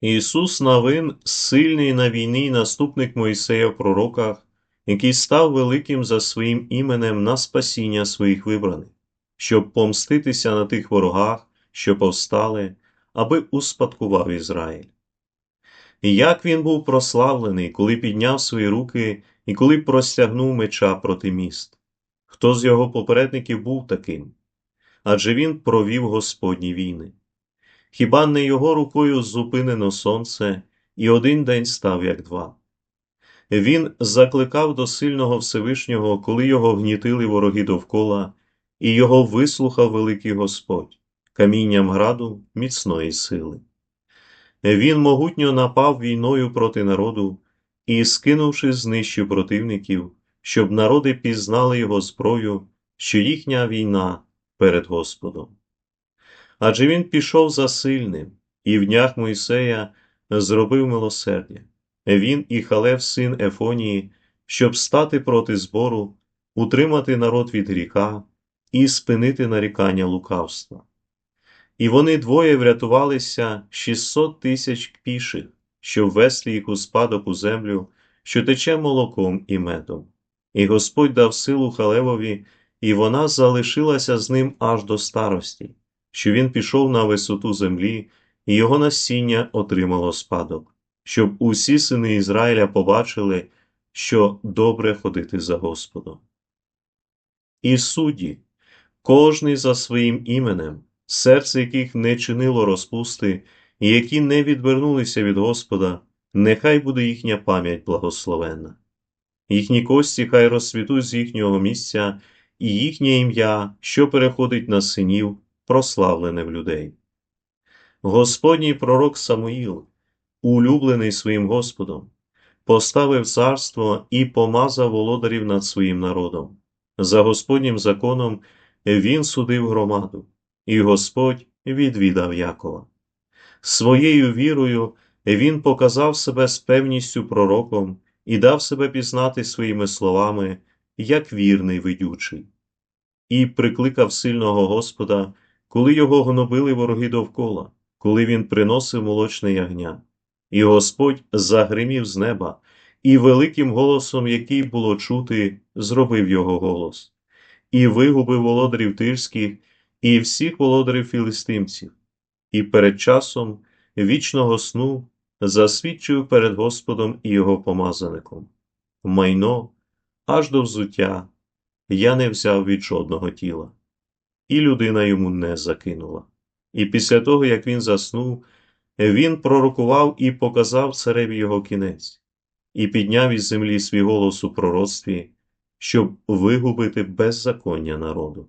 Ісус Навин сильний на війні наступник Мойсея в пророках, який став великим за своїм іменем на спасіння своїх вибраних, щоб помститися на тих ворогах, що повстали, аби успадкував Ізраїль. І як він був прославлений, коли підняв свої руки і коли простягнув меча проти міст. Хто з його попередників був таким? Адже він провів Господні війни. Хіба не його рукою зупинено сонце, і один день став, як два? Він закликав до сильного Всевишнього, коли його гнітили вороги довкола, і його вислухав великий Господь, камінням граду міцної сили. Він могутньо напав війною проти народу і, скинувши, знищив противників, щоб народи пізнали його зброю, що їхня війна перед Господом. Адже він пішов за сильним, і в Мойсея зробив милосердя. Він і Халев, син Ефонії, щоб стати проти збору, утримати народ від гріха і спинити нарікання лукавства. І вони двоє врятувалися 600 тисяч піших, щоб ввести їх у спадок у землю, що тече молоком і медом. І Господь дав силу Халевові, і вона залишилася з ним аж до старості, що він пішов на висоту землі, і його насіння отримало спадок, щоб усі сини Ізраїля побачили, що добре ходити за Господом. І судді, кожний за своїм іменем, серце яких не чинило розпусти, і які не відвернулися від Господа, нехай буде їхня пам'ять благословенна. Їхні кості хай розсвітуть з їхнього місця, і їхнє ім'я, що переходить на синів, прославлене в людей. Господній пророк Самуїл, улюблений своїм Господом, поставив царство і помазав володарів над своїм народом. За Господнім законом він судив громаду, і Господь відвідав Якова. Своєю вірою він показав себе з певністю пророком і дав себе пізнати своїми словами, як вірний видючий, і прикликав сильного Господа, коли його гнобили вороги довкола, коли він приносив молочне ягня, і Господь загримів з неба, і великим голосом, який було чути, зробив його голос, і вигубив володарів тирських і всіх володарів філистимців, і перед часом вічного сну засвідчив перед Господом і його помазаником. Майно аж до взуття я не взяв від жодного тіла, і людина йому не закинула. І після того, як він заснув, він пророкував і показав цареві його кінець, і підняв із землі свій голос у пророцтві, щоб вигубити беззаконня народу.